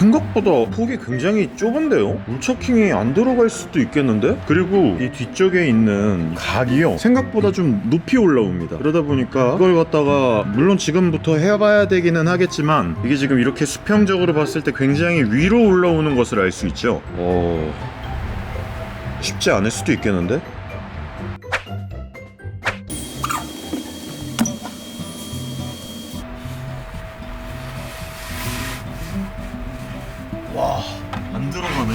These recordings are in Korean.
생각보다 폭이 굉장히 좁은데요? 울처킹이 안 들어갈 수도 있겠는데? 그리고 이 뒤쪽에 있는 각이요 생각보다 좀 높이 올라옵니다 그러다 보니까 이걸 갖다가 물론 지금부터 해봐야 되기는 하겠지만 이게 지금 이렇게 수평적으로 봤을 때 굉장히 위로 올라오는 것을 알 수 있죠 어... 쉽지 않을 수도 있겠는데? 안 들어가네.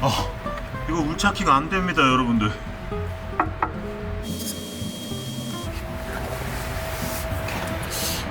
아, 이거 울찾기가 안 됩니다, 여러분들.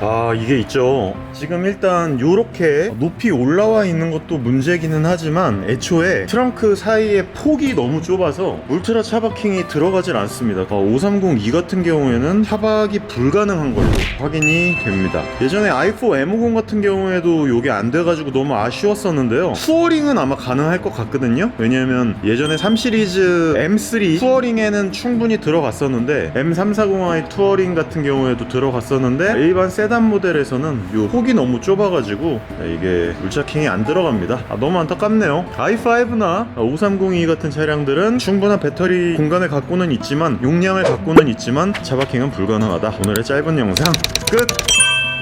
아 이게 있죠. 지금 일단 요렇게 높이 올라와 있는 것도 문제기는 하지만 애초에 트렁크 사이에 폭이 너무 좁아서 울트라 차박킹이 들어가질 않습니다. 5302 같은 경우에는 차박이 불가능한 걸로 확인이 됩니다. 예전에 i4 M50 같은 경우에도 요게 안 돼가지고 너무 아쉬웠었는데요. 투어링은 아마 가능할 것 같거든요. 왜냐면 예전에 3 시리즈 M3 투어링에는 충분히 들어갔었는데 M340i 투어링 같은 경우에도 들어갔었는데 일반 세단 모델에서는 요 폭이 너무 좁아가지고 이게 울차킹이 안 들어갑니다. 아, 너무 안타깝네요. i5나 5302 같은 차량들은 충분한 배터리 공간을 갖고는 있지만 용량을 갖고는 있지만 차박킹은 불가능하다. 오늘의 짧은 영상 끝.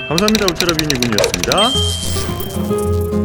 감사합니다. 울트라비니군이었습니다.